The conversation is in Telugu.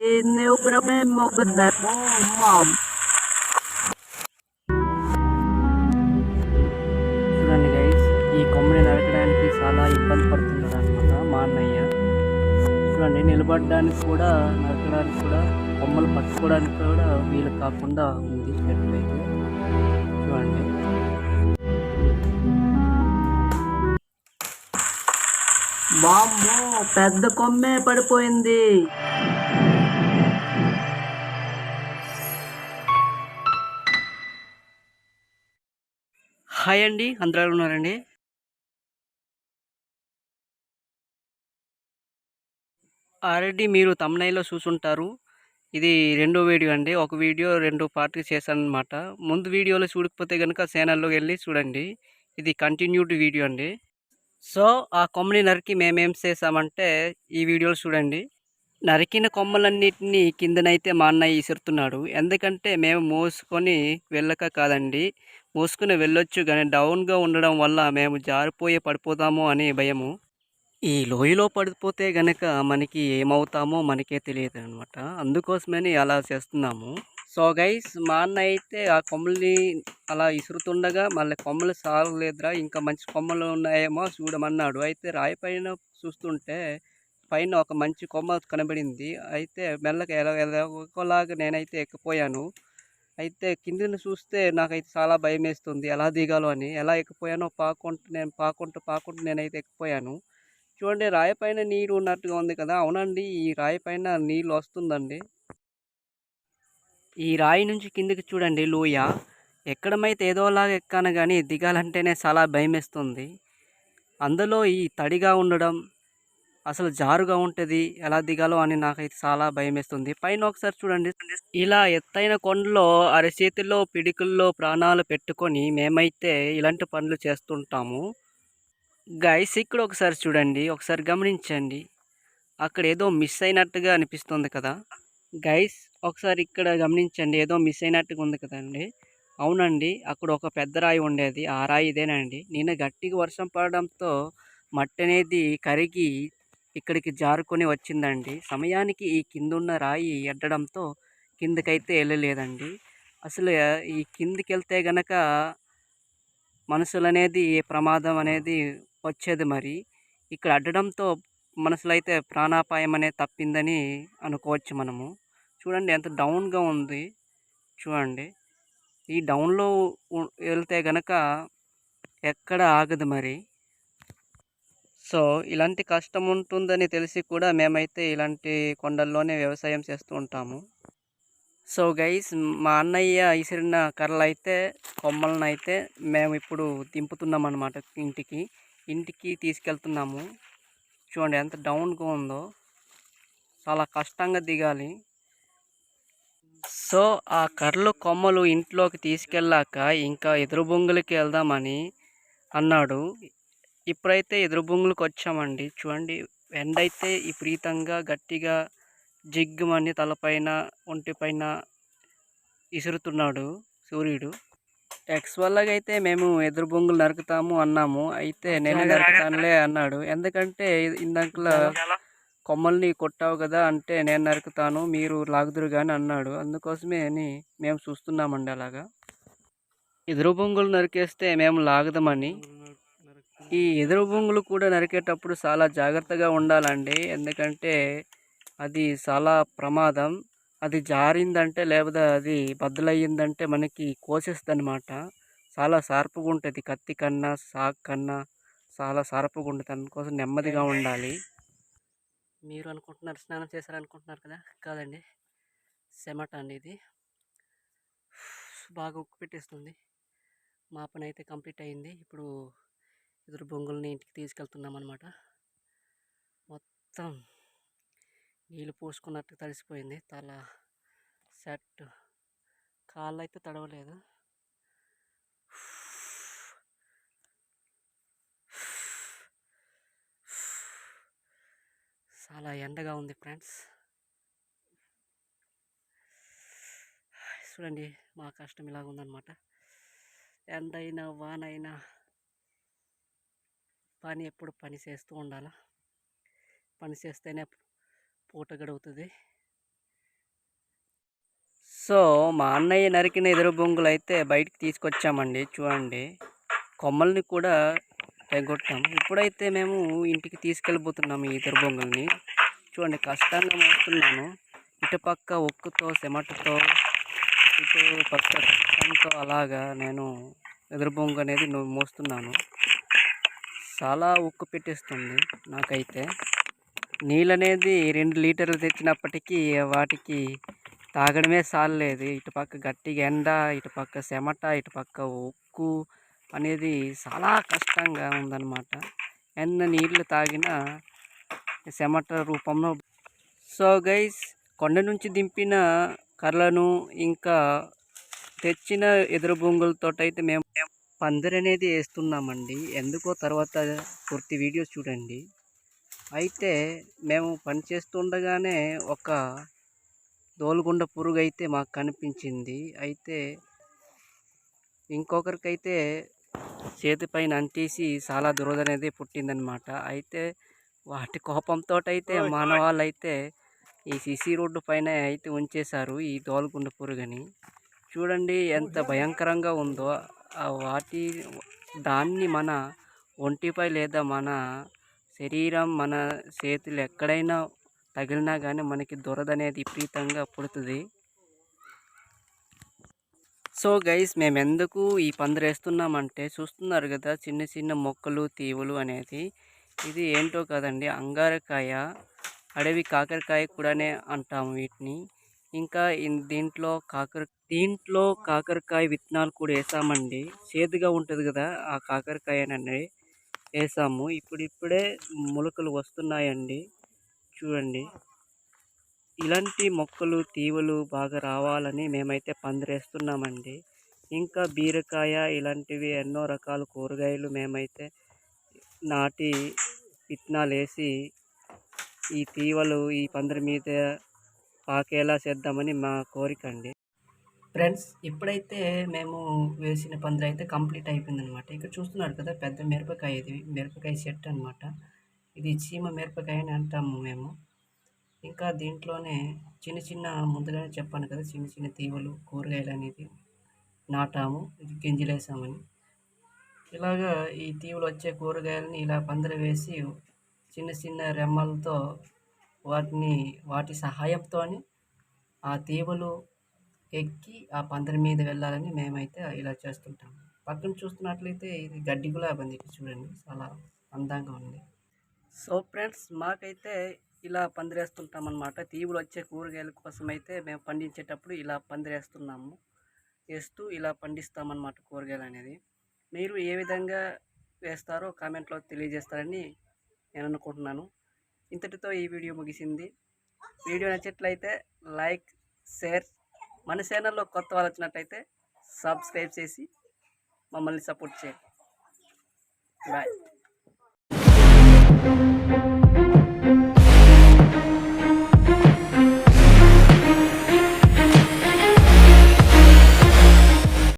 No problema with that mom. చూడండి గైస్ ఈ కొమ్మని నరకడానికి చాలా ఇబ్బంది పడుతున్నాడు అనమాట మా అన్నయ్య. చూడండి నిలబడడానికి కూడా నరకడానికి కూడా కొమ్మలు పట్టుకోవడానికి కూడా వీలు కాకుండా ఉంది చెట్లు అయితే చూడండి. వామ్మో పెద్ద కొమ్మే పడిపోయింది. హాయ్ అండి అందరూ ఉన్నారండి? ఆల్రెడీ మీరు తమ్నైలో చూసుంటారు. ఇది రెండో వీడియో అండి. ఒక వీడియో రెండు పార్ట్కి చేశాను అనమాట ముందు వీడియోలో చూడకపోతే కనుక ఛానల్లోకి వెళ్ళి చూడండి. ఇది కంటిన్యూడ్ వీడియో అండి. సో ఆ కొమ్మని నరికి మేమేం చేసామంటే ఈ వీడియోలో చూడండి. నరికిన కొమ్మలన్నిటినీ కిందనైతే మా అన్నయ్య ఇసురుతున్నాడు. ఎందుకంటే మేము మోసుకొని వెళ్ళక కాదండి. మోసుకుని వెళ్ళొచ్చు కానీ డౌన్గా ఉండడం వల్ల మేము జారిపోయి పడిపోతామో అని భయము ఈ లోయలో పడిపోతే గనక మనకి ఏమవుతామో మనకే తెలియదు అనమాట అందుకోసమని అలా చేస్తున్నాము సో గైస్ మా అన్న అయితే ఆ కొమ్మల్ని అలా ఇసురుతుండగా మళ్ళీ కొమ్మలు సాగలేదురా ఇంకా మంచి కొమ్మలు ఉన్నాయేమో చూడమన్నాడు అయితే రాయి పైన చూస్తుంటే పైన ఒక మంచి కొమ్మ కనబడింది అయితే మెల్లగా ఎలా ఎలా ఒకలాగా నేనైతే ఎక్కిపోయాను అయితే కిందన చూస్తే నాకైతే చాలా భయం వేస్తుంది ఎలా దిగాలో అని. ఎలా ఎక్కిపోయానో పాకుంటూ నేను పాకుంటూ పాకుంటూ నేనైతే ఎక్కిపోయాను. చూడండి రాయి పైన నీరు ఉన్నట్టుగా ఉంది కదా. అవునండి ఈ రాయి పైన నీళ్ళు వస్తుందండి. ఈ రాయి నుంచి కిందికి చూడండి లోయ. ఎక్కడమైతే ఏదోలాగా ఎక్కాను కానీ దిగాలంటేనే చాలా భయం వేస్తుంది అందులో ఈ తడిగా ఉండడం అసలు జారుగా ఉంటుంది ఎలా దిగాలో అని నాకైతే చాలా భయం వేస్తుంది పైన ఒకసారి చూడండి. ఇలా ఎత్తైన కొండలో అరచేతిలో పిడికుల్లో ప్రాణాలు పెట్టుకొని మేమైతే ఇలాంటి పనులు చేస్తుంటాము. గైస్ ఇక్కడ ఒకసారి చూడండి. ఒకసారి గమనించండి. అక్కడ ఏదో మిస్ అయినట్టుగా అనిపిస్తుంది కదా. గైస్ ఒకసారి ఇక్కడ గమనించండి. ఏదో మిస్ అయినట్టుగా ఉంది కదండి అవునండి అక్కడ ఒక పెద్ద రాయి ఉండేది. ఆ రాయి ఇదేనండి. నిన్న గట్టిగా వర్షం పడడంతో మట్టి అనేది కరిగి ఇక్కడికి జారుకొని వచ్చిందండి. సమయానికి ఈ కిందున్న రాయి ఎడ్డడంతో కిందకైతే వెళ్ళలేదండి. అసలు ఈ కిందికి వెళ్తే గనక మనుషులనేది ఏ ప్రమాదం అనేది వచ్చేది మరి. ఇక్కడ అడ్డడంతో మనసులో అయితే ప్రాణాపాయం అనేది తప్పిందని అనుకోవచ్చు మనము. చూడండి ఎంత డౌన్గా ఉంది. చూడండి. ఈ డౌన్లో వెళ్తే గనక ఎక్కడ ఆగదు మరి. సో ఇలాంటి కష్టం ఉంటుందని తెలిసి కూడా మేమైతే ఇలాంటి కొండల్లోనే వ్యవసాయం చేస్తూ ఉంటాము. సో గైస్ మా అన్నయ్య ఇసిరిన కర్రలు అయితే కొమ్మలను అయితే మేము ఇప్పుడు దింపుతున్నాం అనమాట ఇంటికి. ఇంటికి తీసుకెళ్తున్నాము. చూడండి ఎంత డౌన్గా ఉందో. చాలా కష్టంగా దిగాలి. సో ఆ కర్రలు కొమ్మలు ఇంట్లోకి తీసుకెళ్ళాక ఇంకా ఎదురు బొంగులకి వెళ్దామని అన్నాడు. ఇప్పుడైతే ఎదురు బొంగులకు వచ్చామండి చూడండి ఎండ అయితే విపరీతంగా గట్టిగా జిగ్గుమని తలపైన ఒంటిపైన ఇసురుతున్నాడు సూర్యుడు. ఎక్స్ వల్లగా అయితే మేము ఎదురు బొంగులు నరుకుతాము అన్నాము. అయితే నేనే నరుకుతానులే అన్నాడు. ఎందుకంటే ఇందాకలా కొమ్మల్ని కొట్టావు కదా అంటే నేను నరుకుతాను మీరు లాగుదురు కానీ అన్నాడు. అందుకోసమే అని మేము చూస్తున్నామండి అలాగా. ఎదురు బొంగులు నరికేస్తే మేము లాగదామని. ఈ ఎదురు బొంగులు కూడా నరికేటప్పుడు చాలా జాగ్రత్తగా ఉండాలండి. ఎందుకంటే అది చాలా ప్రమాదం. అది జారిందంటే లేకపోతే అది బద్దలయ్యిందంటే మనకి కోసేస్తుంది అనమాట చాలా షార్ప్గా ఉంటుంది కత్తి కన్నా సాగ్ కన్నా చాలా షార్ప్గా ఉంటుంది అందుకోసం నెమ్మదిగా ఉండాలి. మీరు అనుకుంటున్నారు స్నానం చేశారనుకుంటున్నారు కదా? కాదండి. సెమట అండి ఇది. బాగా ఉక్కు పెట్టేస్తుంది. మా పని అయితే కంప్లీట్ అయింది ఇప్పుడు ఎదురు బొంగుల్ని ఇంటికి తీసుకెళ్తున్నాం అనమాట మొత్తం నీళ్ళు పోసుకున్నట్టు తడిసిపోయింది. తల షర్ట్ కాళ్ళు అయితే తడవలేదు. చాలా ఎండగా ఉంది ఫ్రెండ్స్. చూడండి మా కష్టం ఇలాగ ఉందన్నమాట ఎండ అయినా వాన అయినా పని ఎప్పుడు పని చేస్తూ ఉండాలా? పని చేస్తేనే పూట గడుగుతుంది. సో మా అన్నయ్య నరికిన ఎదురు బొంగులు అయితే బయటికి తీసుకొచ్చామండి చూడండి. కొమ్మల్ని కూడా తెగొట్టాం. ఇప్పుడైతే మేము ఇంటికి తీసుకెళ్ళిపోతున్నాము ఈ ఎదురు బొంగుల్ని. చూడండి కష్టంగా మోస్తున్నాను. ఇటుపక్క ఉక్కుతో సెమటతో ఇటు పక్క కష్టంతో అలాగా నేను ఎదురు బొంగు అనేది మోస్తున్నాను. చాలా ఉక్కు పెట్టేస్తుంది నాకైతే. నీళ్ళు అనేది రెండు లీటర్లు తెచ్చినప్పటికీ వాటికి తాగడమే సాలలేదు. ఇటుపక్క గట్టిగా ఎండ ఇటుపక్క సెమట చెమట ఉక్కు అనేది చాలా కష్టంగా ఉందన్నమాట. ఎన్న నీళ్ళు తాగినా చెమట రూపంలో సో గైస్ కొండ నుంచి దింపిన కర్రలను ఇంకా తెచ్చిన ఎదురు బొంగులతో అయితే మేము పందిరి అనేది వేస్తున్నామండి ఎందుకో తర్వాత పూర్తి వీడియో చూడండి. అయితే మేము పని చేస్తుండగానే ఒక దోలుగుండ పురుగు అయితే మాకు కనిపించింది. అయితే ఇంకొకరికైతే చేతిపైన అంటేసి చాలా దురద అనేది పుట్టిందనమాట. అయితే వాటి కోపంతో అయితే మానవాళ్ళు అయితే ఈ సిసి రోడ్డు పైన అయితే ఉంచేశారు ఈ దోలుగుండ పురుగుని. చూడండి ఎంత భయంకరంగా ఉందో. వాటి దాన్ని మన ఒంటిపై లేదా మన శరీరం మన చేతులు ఎక్కడైనా తగిలినా కానీ మనకి దురద అనేది విపరీతంగా పుడుతుంది. సో గైస్ మేము ఎందుకు ఈ పందిరి వేస్తున్నామంటే చూస్తున్నారు కదా చిన్న చిన్న మొక్కలు తీవులు అనేది. ఇది ఏంటో కదండి అంగారకాయ అడవి కాకరకాయ కూడానే అంటాము వీటిని. ఇంకా దీంట్లో కాకర దీంట్లో కాకరకాయ విత్తనాలు కూడా వేసామండి. చేదుగా ఉంటుంది కదా ఆ కాకరకాయ అనేది వేసాము. ఇప్పుడిప్పుడే మొలకలు వస్తున్నాయండి. చూడండి. ఇలాంటి మొక్కలు తీవలు బాగా రావాలని మేమైతే పందిరేస్తున్నామండి. ఇంకా బీరకాయ ఇలాంటివి ఎన్నో రకాల కూరగాయలు మేమైతే నాటి విత్తనాలు వేసి ఈ తీవలు ఈ పందిరి మీద పాకేలా చేద్దామని మా కోరిక అండి. ఫ్రెండ్స్ ఇప్పుడైతే మేము వేసిన పందిరి అయితే కంప్లీట్ అయిపోయింది అనమాట ఇక్కడ చూస్తున్నారు కదా పెద్ద మిరపకాయ ఇది మిరపకాయ చెట్టు అనమాట ఇది చీమ మిరపకాయ అని అంటాము మేము. ఇంకా దీంట్లోనే చిన్న చిన్న ముందుగానే చెప్పాను కదా చిన్న చిన్న తీగలు కూరగాయలు అనేది నాటాము ఇది గింజలు వేసామని. ఇలాగా ఈ తీవులు వచ్చే కూరగాయలని ఇలా పందిరి వేసి చిన్న చిన్న రెమ్మలతో వాటిని వాటి సహాయంతోనే ఆ తీగలు ఎక్కి ఆ పందిరి మీద వెళ్ళాలని మేమైతే ఇలా చేస్తుంటాము పక్కన చూస్తున్నట్లయితే ఇది గడ్డి గులాబీ ఉంది చూడండి చాలా అందంగా ఉంది. సో ఫ్రెండ్స్ మాకైతే ఇలా పందిరేస్తుంటాం అనమాట తీవులు వచ్చే కూరగాయల కోసం అయితే మేము పండించేటప్పుడు ఇలా పందిరేస్తున్నాము. వేస్తూ ఇలా పండిస్తామన్నమాట కూరగాయలు అనేది మీరు ఏ విధంగా వేస్తారో కామెంట్లో తెలియజేస్తారని నేను అనుకుంటున్నాను. ఇంతటితో ఈ వీడియో ముగిసింది. వీడియో నచ్చినట్లయితే లైక్ షేర్ మన ఛానల్లో కొత్త వాళ్ళు వచ్చినట్టయితే సబ్స్క్రైబ్ చేసి మమ్మల్ని సపోర్ట్ చేయండి. బాయ్.